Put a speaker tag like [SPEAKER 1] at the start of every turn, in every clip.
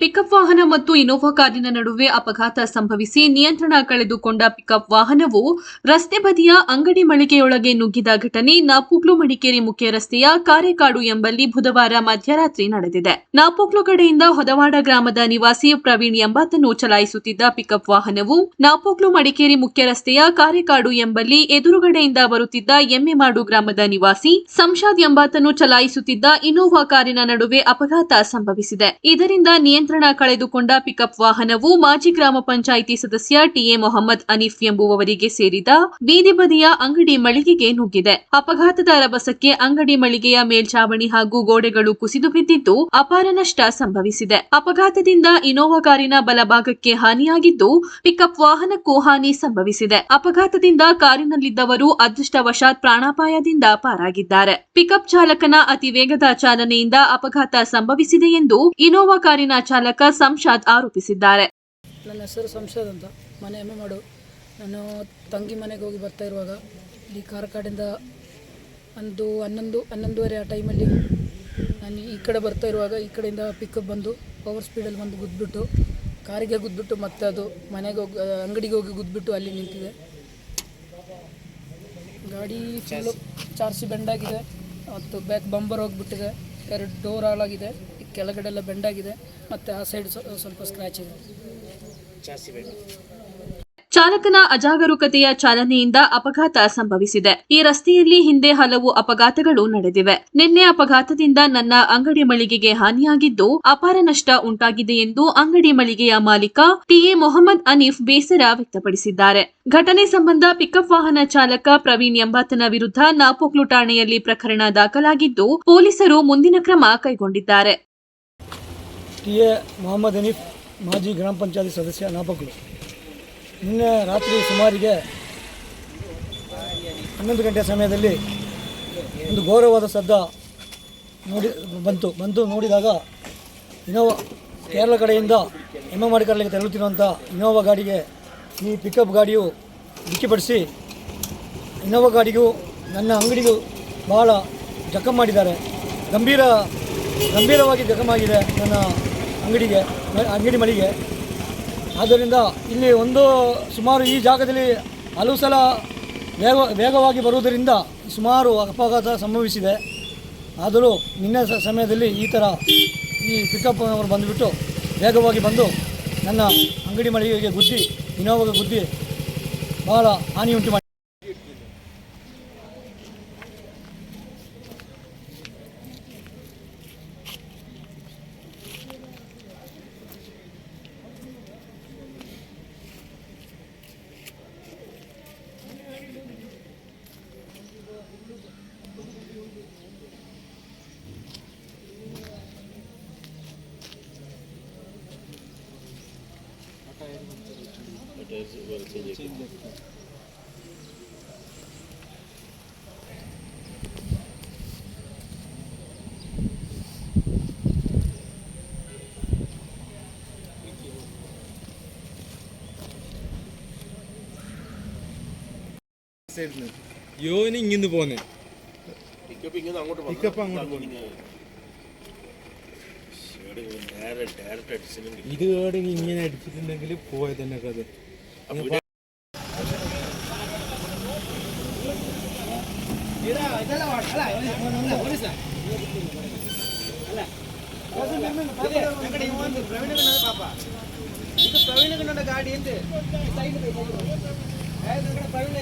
[SPEAKER 1] Pickup ವಾಹನ ಮತ್ತು Innova ಕಾರಿನ ನಡುವೆ ಅಪಘಾತ ಸಂಭವಿಸಿ ನಿಯಂತ್ರಣ ಕಳೆದುಕೊಂಡ ಪಿಕಪ್ ವಾಹನವು ರಸ್ತೆ ಬದಿಯ ಅಂಗಡಿ ಮಳಿಗೆಯೊಳಗೆ ನುಗ್ಗಿದ ಘಟನೆ ನಾಪೋಕ್ಲು ಮಡಿಕೇರಿ ಮುಖ್ಯ ರಸ್ತೆಯ ಕಾರೆಕಾಡು ಎಂಬಲ್ಲಿ ಬುಧವಾರ ಮಧ್ಯರಾತ್ರಿ ನಡೆದಿದೆ. ನಾಪೋಕ್ಲು ಕಡೆಯಿಂದ ಹೊದವಾಡ ಗ್ರಾಮದ ನಿವಾಸಿ ಪ್ರವೀಣ್ ಎಂಬಾತನು ಚಲಾಯಿಸುತ್ತಿದ್ದ ಪಿಕಪ್ ವಾಹನವು ನಾಪೋಕ್ಲು ಮಡಿಕೇರಿ ಮುಖ್ಯ ರಸ್ತೆಯ ಕಾರೆಕಾಡು ಎಂಬಲ್ಲಿ ಎದುರುಗಡೆಯಿಂದ ಬರುತ್ತಿದ್ದ ಎಮ್ಮೆಮಾಡು ಗ್ರಾಮದ ನಿವಾಸಿ ಸಂಶಾದ್ ಎಂಬಾತನು ಚಲಾಯಿಸುತ್ತಿದ್ದ ಇನೋವಾ ಕಾರಿನ ನಡುವೆ ಅಪಘಾತ ಸಂಭವಿಸಿದೆ. ಇದರಿಂದ ನಿಯಂತ್ರಣ ಕಳೆದುಕೊಂಡ ಪಿಕಪ್ ವಾಹನವು ಮಾಜಿ ಗ್ರಾಮ ಪಂಚಾಯಿತಿ ಸದಸ್ಯ ಟಿಎ ಮೊಹಮ್ಮದ್ ಅನೀಫ್ ಎಂಬುವವರಿಗೆ ಸೇರಿದ ಬೀದಿ ಬದಿಯ ಅಂಗಡಿ ಮಳಿಗೆಗೆ ನುಗ್ಗಿದೆ. ಅಪಘಾತದ ರಭಸಕ್ಕೆ ಅಂಗಡಿ ಮಳಿಗೆಯ ಮೇಲ್ಛಾವಣಿ ಹಾಗೂ ಗೋಡೆಗಳು ಕುಸಿದು ಬಿದ್ದಿದ್ದು ಅಪಾರ ನಷ್ಟ ಸಂಭವಿಸಿದೆ. ಅಪಘಾತದಿಂದ ಇನೋವಾ ಕಾರಿನ ಬಲಭಾಗಕ್ಕೆ ಹಾನಿಯಾಗಿದ್ದು ಪಿಕಪ್ ವಾಹನಕ್ಕೂ ಹಾನಿ ಸಂಭವಿಸಿದೆ. ಅಪಘಾತದಿಂದ ಕಾರಿನಲ್ಲಿದ್ದವರು ಅದೃಷ್ಟವಶಾತ್ ಪ್ರಾಣಾಪಾಯದಿಂದ ಪಾರಾಗಿದ್ದಾರೆ. ಪಿಕಪ್ ಚಾಲಕನ ಅತಿ ವೇಗದ ಚಾಲನೆಯಿಂದ ಅಪಘಾತ ಸಂಭವಿಸಿದೆ ಎಂದು ಇನೋವಾ ಕಾರಿನ ಚಾಲಕ ಸಂಶಾದ್ ಆರೋಪಿಸಿದ್ದಾರೆ.
[SPEAKER 2] ನನ್ನ ಹೆಸರು ಸಂಶಾದ್ ಅಂತ. ಮನೆ ಎಮ್ಮೆ ಮಾಡು. ನಾನು ತಂಗಿ ಮನೆಗೆ ಹೋಗಿ ಬರ್ತಾ ಇರುವಾಗ ಈ ಕಾರ್ಕಾಡಿಂದ ಒಂದು ಹನ್ನೊಂದು, ಹನ್ನೊಂದುವರೆ ಆ ಟೈಮಲ್ಲಿ ನಾನು ಈ ಕಡೆ ಬರ್ತಾ ಇರುವಾಗ ಈ ಕಡೆಯಿಂದ ಪಿಕಪ್ ಬಂದು ಪವರ್ ಸ್ಪೀಡಲ್ಲಿ ಬಂದು ಗುದ್ಬಿಟ್ಟು ಕಾರಿಗೆ ಗುದ್ಬಿಟ್ಟು ಮತ್ತೆ ಅದು ಮನೆಗೆ ಹೋಗಿ ಅಂಗಡಿಗೆ ಹೋಗಿ ಗುದ್ಬಿಟ್ಟು ಅಲ್ಲಿ ನಿಂತಿದೆ. ಗಾಡಿ ಫುಲ್ಲು ಚಾರ್ಸಿ ಬೆಂಡಾಗಿದೆ ಮತ್ತು ಬ್ಯಾಕ್ ಬಂಬರ್ ಹೋಗಿಬಿಟ್ಟಿದೆ. ಎರಡು ಡೋರ್ ಹಾಳಾಗಿದೆ. ಕೆಳಗಡೆ ಎಲ್ಲ ಬೆಂಡಾಗಿದೆ ಮತ್ತೆ ಆ ಸೈಡ್ ಸ್ವಲ್ಪ ಸ್ಕ್ರಾಚ್ ಇದೆ.
[SPEAKER 1] ಚಾಲಕನ ಅಜಾಗರೂಕತೆಯ ಚಾಲನೆಯಿಂದ ಅಪಘಾತ ಸಂಭವಿಸಿದೆ. ಈ ರಸ್ತೆಯಲ್ಲಿ ಹಿಂದೆ ಹಲವು ಅಪಘಾತಗಳು ನಡೆದಿವೆ. ನಿನ್ನೆ ಅಪಘಾತದಿಂದ ನನ್ನ ಅಂಗಡಿ ಮಳಿಗೆಗೆ ಹಾನಿಯಾಗಿದ್ದು ಅಪಾರ ನಷ್ಟ ಉಂಟಾಗಿದೆ ಎಂದು ಅಂಗಡಿ ಮಳಿಗೆಯ ಮಾಲೀಕ ಟಿಎ ಮೊಹಮ್ಮದ್ ಅನೀಫ್ ಬೇಸರ ವ್ಯಕ್ತಪಡಿಸಿದ್ದಾರೆ. ಘಟನೆ ಸಂಬಂಧ ಪಿಕಪ್ ವಾಹನ ಚಾಲಕ ಪ್ರವೀಣ್ ಎಂಬಾತನ ವಿರುದ್ಧ ನಾಪೋಕ್ಲು ಠಾಣೆಯಲ್ಲಿ ಪ್ರಕರಣ ದಾಖಲಾಗಿದ್ದು, ಪೊಲೀಸರು ಮುಂದಿನ ಕ್ರಮ ಕೈಗೊಂಡಿದ್ದಾರೆ.
[SPEAKER 3] ಟಿ ಎ ಮೊಹಮ್ಮದ್ ಹನೀಫ್ ಮಾಜಿ ಗ್ರಾಮ ಪಂಚಾಯತಿ ಸದಸ್ಯ ನಾಪಕ್ಲು ನಿನ್ನೆ ರಾತ್ರಿ ಸುಮಾರಿಗೆ ಹನ್ನೊಂದು ಗಂಟೆ ಸಮಯದಲ್ಲಿ ಒಂದು ಘೋರವಾದ ಶಬ್ದ ನೋಡಿ ಬಂತು. ಬಂತು ನೋಡಿದಾಗ ಇನೋವಾ ಕೇರಳ ಕಡೆಯಿಂದ ಎಮ್ಮೆ ಮಾಡಿಕರಲಿಗೆ ತೆರಳುತ್ತಿರುವಂಥ ಇನೋವಾ ಗಾಡಿಗೆ ಈ ಪಿಕಪ್ ಗಾಡಿಯು ಡಿಕ್ಕಿಪಡಿಸಿ ಇನೋವಾ ಗಾಡಿಗೂ ನನ್ನ ಅಂಗಡಿಗೂ ಬಹಳ ಜಖಂ ಮಾಡಿದ್ದಾರೆ. ಗಂಭೀರ, ಗಂಭೀರವಾಗಿ ಜಖಮಾಗಿದೆ ನನ್ನ ಅಂಗಡಿಗೆ ಅಂಗಡಿ ಮಳಿಗೆ. ಆದ್ದರಿಂದ ಇಲ್ಲಿ ಒಂದು ಸುಮಾರು ಈ ಜಾಗದಲ್ಲಿ ಹಲವು ಸಲ ವೇಗ ವೇಗವಾಗಿ ಬರುವುದರಿಂದ ಸುಮಾರು ಅಪಘಾತ ಸಂಭವಿಸಿದೆ. ಆದರೂ ನಿನ್ನೆ ಸಮಯದಲ್ಲಿ ಈ ಥರ ಈ ಪಿಕಪ್ ಅವರು ಬಂದುಬಿಟ್ಟು ವೇಗವಾಗಿ ಬಂದು ನನ್ನ ಅಂಗಡಿ ಮಳಿಗೆಗೆ ಗುದ್ದಿ ಇನ್ನೋವಾಗ ಗುದ್ದಿ ಬಹಳ ಹಾನಿ ಉಂಟು ಮಾಡಿ
[SPEAKER 4] യോന് ഇങ്ങിന്ന് പോന്നെ. പിക്കപ്പ് അങ്ങോട്ട് ഇത് ഇങ്ങനെ. അടിച്ചിട്ടുണ്ടെങ്കിൽ പോയ തന്നെ കഥ. ಪ್ರವೀಣ್ ಗಾಡಿ ಅಂತ ಪ್ರವೀಣ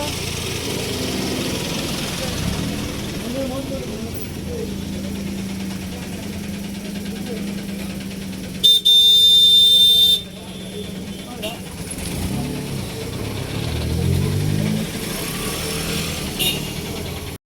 [SPEAKER 4] Thank you.